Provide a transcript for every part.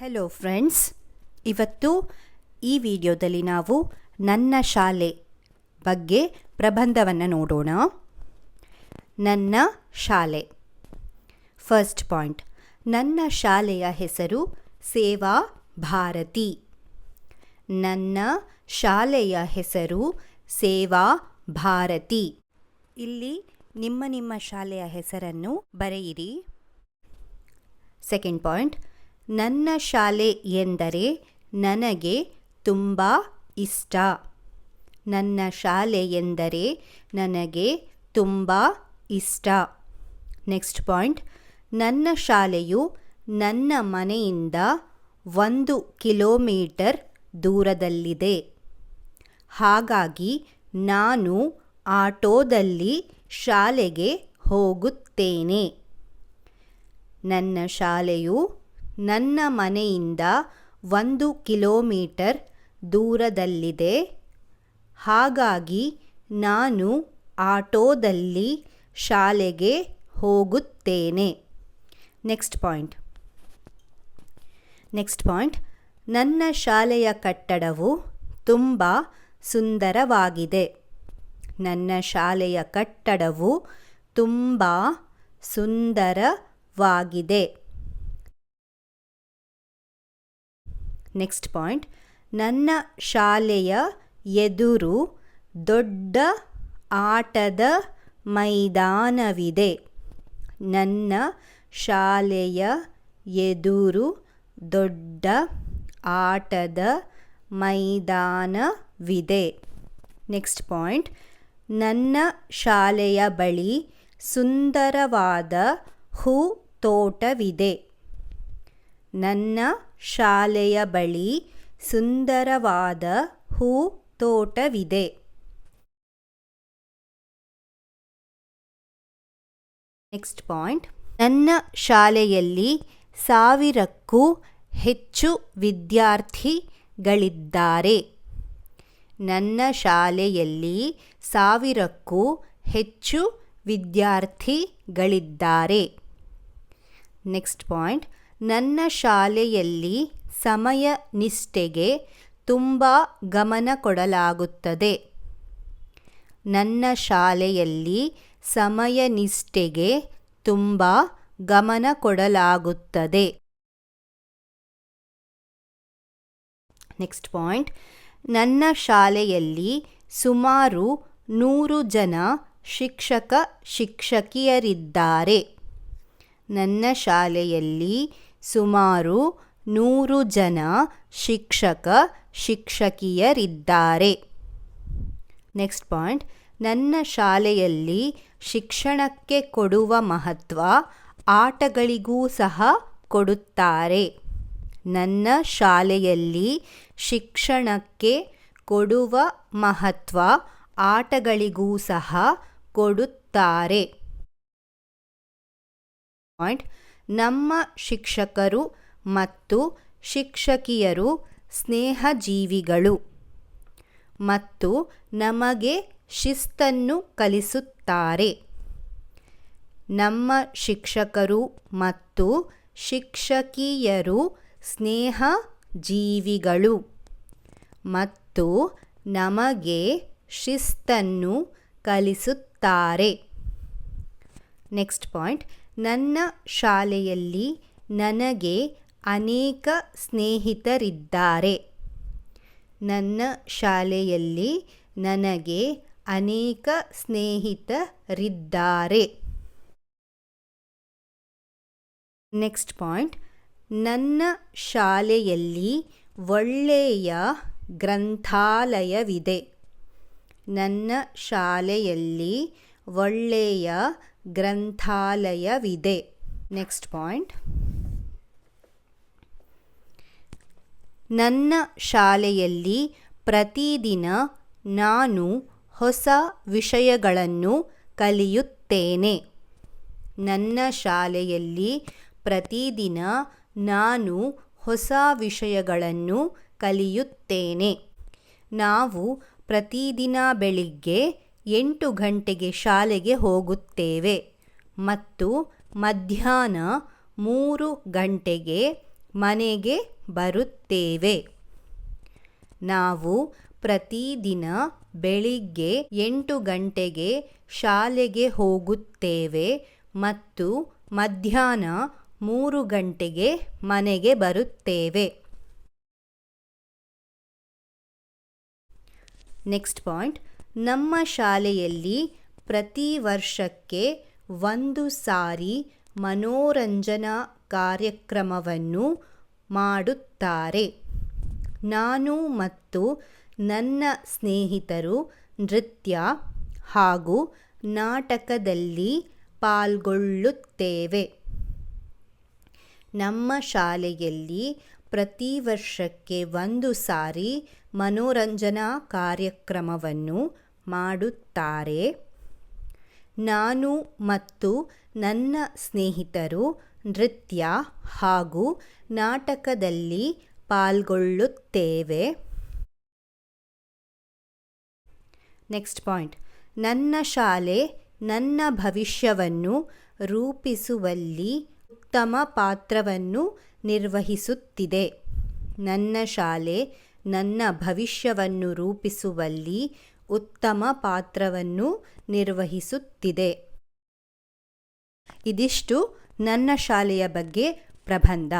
Hello friends ಇವತ್ತು ಈ ವಿಡಿಯೋದಲ್ಲಿ ನಾವು ನನ್ನ ಶಾಲೆ ಬಗ್ಗೆ ಪ್ರಬಂಧವನ್ನು ನೋಡೋಣ. ನನ್ನ ಶಾಲೆ. ಫಸ್ಟ್ ಪಾಯಿಂಟ್ ನನ್ನ ಶಾಲೆಯ ಹೆಸರು ಸೇವಾ ಭಾರತಿ. ನನ್ನ ಶಾಲೆಯ ಹೆಸರು ಸೇವಾ ಭಾರತಿ. ಇಲ್ಲಿ ನಿಮ್ಮ ನಿಮ್ಮ ಶಾಲೆಯ ಹೆಸರನ್ನು ಬರೆಯಿರಿ. ಸೆಕೆಂಡ್ ಪಾಯಿಂಟ್ ನನ್ನ ಶಾಲೆ ಎಂದರೆ ನನಗೆ ತುಂಬ ಇಷ್ಟ. ನನ್ನ ಶಾಲೆ ಎಂದರೆ ನನಗೆ ತುಂಬ ಇಷ್ಟ. Next point. ನನ್ನ ಶಾಲೆಯು ನನ್ನ ಮನೆಯಿಂದ ಒಂದು ಕಿಲೋಮೀಟರ್ ದೂರದಲ್ಲಿದೆ. ಹಾಗಾಗಿ ನಾನು ಆಟೋದಲ್ಲಿ ಶಾಲೆಗೆ ಹೋಗುತ್ತೇನೆ. ನನ್ನ ಶಾಲೆಯು ನನ್ನ ಮನೆಯಿಂದ ಒಂದು ಕಿಲೋಮೀಟರ್ ದೂರದಲ್ಲಿದೆ. ಹಾಗಾಗಿ ನಾನು ಆಟೋದಲ್ಲಿ ಶಾಲೆಗೆ ಹೋಗುತ್ತೇನೆ. Next point. Next point. ನನ್ನ ಶಾಲೆಯ ಕಟ್ಟಡವು ತುಂಬ ಸುಂದರವಾಗಿದೆ. ನನ್ನ ಶಾಲೆಯ ಕಟ್ಟಡವು ತುಂಬ ಸುಂದರವಾಗಿದೆ. ನೆಕ್ಸ್ಟ್ ಪಾಯಿಂಟ್ ನನ್ನ ಶಾಲೆಯ ಎದುರು ದೊಡ್ಡ ಆಟದ ಮೈದಾನವಿದೆ. ನನ್ನ ಶಾಲೆಯ ಎದುರು ದೊಡ್ಡ ಆಟದ ಮೈದಾನವಿದೆ. ನೆಕ್ಸ್ಟ್ ಪಾಯಿಂಟ್ ನನ್ನ ಶಾಲೆಯ ಬಳಿ ಸುಂದರವಾದ ಹೂ ತೋಟವಿದೆ. ನನ್ನ ಶಾಲೆಯ ಬಳಿ ಸುಂದರವಾದ ಹೂ ತೋಟವಿದೆ ನೆಕ್ಸ್ಟ್ ಪಾಯಿಂಟ್. ನನ್ನ ಶಾಲೆಯಲ್ಲಿ ಸಾವಿರಕ್ಕೂ ಹೆಚ್ಚು ವಿದ್ಯಾರ್ಥಿಗಳಿದ್ದಾರೆ. ನನ್ನ ಶಾಲೆಯಲ್ಲಿ ಸಾವಿರಕ್ಕೂ ಹೆಚ್ಚು ವಿದ್ಯಾರ್ಥಿಗಳಿದ್ದಾರೆ. Next point. ನನ್ನ ಶಾಲೆಯಲ್ಲಿ ಸಮಯ ನಿಷ್ಠೆಗೆ ತುಂಬ ಗಮನ ಕೊಡಲಾಗುತ್ತದೆ. ನನ್ನ ಶಾಲೆಯಲ್ಲಿ ಸಮಯ ನಿಷ್ಠೆಗೆ ತುಂಬ ಗಮನ ಕೊಡಲಾಗುತ್ತದೆ. ನೆಕ್ಸ್ಟ್ ಪಾಯಿಂಟ್ ನನ್ನ ಶಾಲೆಯಲ್ಲಿ ಸುಮಾರು ನೂರು ಜನ ಶಿಕ್ಷಕ, ಶಿಕ್ಷಕಿಯರಿದ್ದಾರೆ. ನನ್ನ ಶಾಲೆಯಲ್ಲಿ ಸುಮಾರು ನೂರು ಜನ ಶಿಕ್ಷಕ, ಶಿಕ್ಷಕಿಯರಿದ್ದಾರೆ. Next point. ನನ್ನ ಶಾಲೆಯಲ್ಲಿ ಶಿಕ್ಷಣಕ್ಕೆ ಕೊಡುವ ಮಹತ್ವ ಆಟಗಳಿಗೂ ಸಹ ಕೊಡುತ್ತಾರೆ. ನನ್ನ ಶಾಲೆಯಲ್ಲಿ ಶಿಕ್ಷಣಕ್ಕೆ ಕೊಡುವ ಮಹತ್ವ ಆಟಗಳಿಗೂ ಸಹ ಕೊಡುತ್ತಾರೆ. ಪಾಯಿಂಟ್. ನಮ್ಮ ಶಿಕ್ಷಕರು ಮತ್ತು ಶಿಕ್ಷಕಿಯರು ಸ್ನೇಹಜೀವಿಗಳು ಮತ್ತು ನಮಗೆ ಶಿಸ್ತನ್ನು ಕಲಿಸುತ್ತಾರೆ. ನಮ್ಮ ಶಿಕ್ಷಕರು ಮತ್ತು ಶಿಕ್ಷಕಿಯರು ಸ್ನೇಹ ಜೀವಿಗಳು ಮತ್ತು ನಮಗೆ ಶಿಸ್ತನ್ನು ಕಲಿಸುತ್ತಾರೆ. ನೆಕ್ಸ್ಟ್ ಪಾಯಿಂಟ್ ನನ್ನ ಶಾಲೆಯಲ್ಲಿ ನನಗೆ ಅನೇಕ ಸ್ನೇಹಿತರಿದ್ದಾರೆ. ನನ್ನ ಶಾಲೆಯಲ್ಲಿ ನನಗೆ ಅನೇಕ ಸ್ನೇಹಿತರಿದ್ದಾರೆ. ನೆಕ್ಸ್ಟ್ ಪಾಯಿಂಟ್ ನನ್ನ ಶಾಲೆಯಲ್ಲಿ ಒಳ್ಳೆಯ ಗ್ರಂಥಾಲಯವಿದೆ. ನನ್ನ ಶಾಲೆಯಲ್ಲಿ ಒಳ್ಳೆಯ ಗ್ರಂಥಾಲಯವಿದೆ. ನೆಕ್ಸ್ಟ್ ಪಾಯಿಂಟ್ ನನ್ನ ಶಾಲೆಯಲ್ಲಿ ಪ್ರತಿದಿನ ನಾನು ಹೊಸ ವಿಷಯಗಳನ್ನು ಕಲಿಯುತ್ತೇನೆ. ನನ್ನ ಶಾಲೆಯಲ್ಲಿ ಪ್ರತಿದಿನ ನಾನು ಹೊಸ ವಿಷಯಗಳನ್ನು ಕಲಿಯುತ್ತೇನೆ. ನಾವು ಪ್ರತಿದಿನ ಬೆಳಿಗ್ಗೆ ಎಂಟು ಗಂಟೆಗೆ ಶಾಲೆಗೆ ಹೋಗುತ್ತೇವೆ ಮತ್ತು ಮಧ್ಯಾಹ್ನ ಮೂರು ಗಂಟೆಗೆ ಮನೆಗೆ ಬರುತ್ತೇವೆ. ನಾವು ಪ್ರತಿದಿನ ಬೆಳಿಗ್ಗೆ ಎಂಟು ಗಂಟೆಗೆ ಶಾಲೆಗೆ ಹೋಗುತ್ತೇವೆ ಮತ್ತು ಮಧ್ಯಾಹ್ನ ಮೂರು ಗಂಟೆಗೆ ಮನೆಗೆ ಬರುತ್ತೇವೆ. ನೆಕ್ಸ್ಟ್ ಪಾಯಿಂಟ್ ನಮ್ಮ ಶಾಲೆಯಲ್ಲಿ ಪ್ರತಿ ವರ್ಷಕ್ಕೆ ಒಂದು ಸಾರಿ ಮನೋರಂಜನಾ ಕಾರ್ಯಕ್ರಮವನ್ನು ಮಾಡುತ್ತಾರೆ. ನಾನು ಮತ್ತು ನನ್ನ ಸ್ನೇಹಿತರು ನೃತ್ಯ ಹಾಗೂ ನಾಟಕದಲ್ಲಿ ಪಾಲ್ಗೊಳ್ಳುತ್ತೇವೆ. ನಮ್ಮ ಶಾಲೆಯಲ್ಲಿ ಪ್ರತಿ ವರ್ಷಕ್ಕೆ ಒಂದು ಸಾರಿ ಮನೋರಂಜನಾ ಕಾರ್ಯಕ್ರಮವನ್ನು ಮಾಡುತ್ತಾರೆ. ನಾನು ಮತ್ತು ನನ್ನ ಸ್ನೇಹಿತರು ನೃತ್ಯ ಹಾಗೂ ನಾಟಕದಲ್ಲಿ ಪಾಲ್ಗೊಳ್ಳುತ್ತೇವೆ. ನೆಕ್ಸ್ಟ್ ಪಾಯಿಂಟ್ ನನ್ನ ಶಾಲೆ ನನ್ನ ಭವಿಷ್ಯವನ್ನು ರೂಪಿಸುವಲ್ಲಿ ಉತ್ತಮ ಪಾತ್ರವನ್ನು ನಿರ್ವಹಿಸುತ್ತಿದೆ. ನನ್ನ ಶಾಲೆ ನನ್ನ ಭವಿಷ್ಯವನ್ನು ರೂಪಿಸುವಲ್ಲಿ ಉತ್ತಮ ಪಾತ್ರವನ್ನು ನಿರ್ವಹಿಸುತ್ತಿದೆ. ಇದಿಷ್ಟು ನನ್ನ ಶಾಲೆಯ ಬಗ್ಗೆ ಪ್ರಬಂಧ.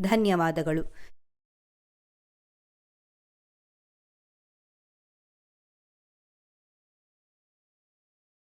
ಧನ್ಯವಾದಗಳು.